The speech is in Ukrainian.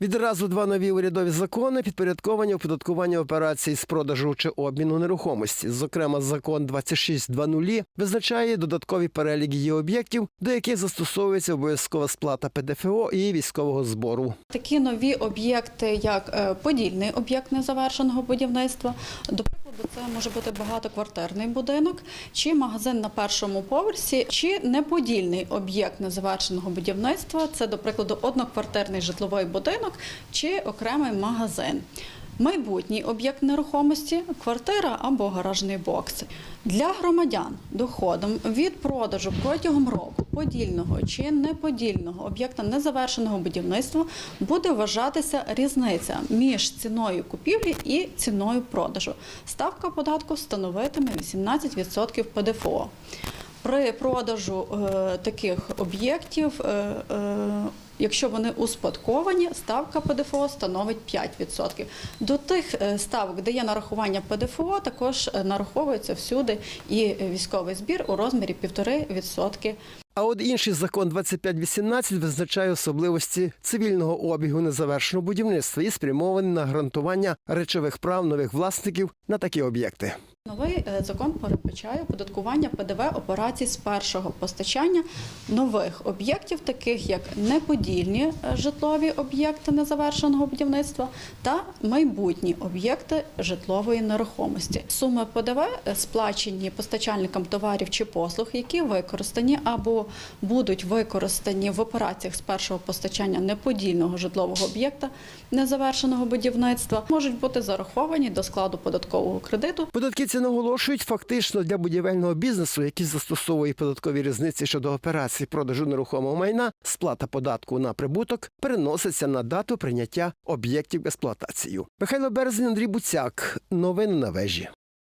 Відразу два нові урядові закони підпорядковані оподаткування операцій з продажу чи обміну нерухомості. Зокрема, закон 26.2.0 визначає додаткові перелік її об'єктів, до яких застосовується обов'язкова сплата ПДФО і військового збору. Такі нові об'єкти, як е, подільний об'єкт незавершеного будівництва, прикладу, це може бути багатоквартирний будинок, чи магазин на першому поверсі, чи неподільний об'єкт незавершеного будівництва, це, до прикладу, одноквартирний житловий будинок чи окремий магазин. Майбутній об'єкт нерухомості квартира або гаражний бокс. Для громадян доходом від продажу протягом року подільного чи неподільного об'єкта незавершеного будівництва буде вважатися різниця між ціною купівлі і ціною продажу. Ставка податку становитиме 18% ПДФО. При продажу е, таких об'єктів, е, е, якщо вони успадковані, ставка ПДФО становить 5%. До тих е, ставок, де є нарахування ПДФО, також е, нараховується всюди і військовий збір у розмірі 1,5%. А от інший закон 2518 визначає особливості цивільного обігу незавершеного будівництва і спрямований на гарантування речових прав нових власників на такі об'єкти. Новий е, закон передбачає оподаткування ПДВ операцій з першого постачання нових об'єктів, таких як неподільні е, житлові об'єкти незавершеного будівництва та майбутні об'єкти житлової нерухомості. Суми ПДВ е, сплачені постачальникам товарів чи послуг, які використані або будуть використані в операціях з першого постачання неподільного житлового об'єкта незавершеного будівництва, можуть бути зараховані до складу податкового кредиту Податківці наголошують, фактично для будівельного бізнесу, який застосовує податкові різниці щодо операцій продажу нерухомого майна, сплата податку на прибуток переноситься на дату прийняття об'єктів в експлуатацію. Михайло Березень, Андрій Буцяк. Новини на вежі.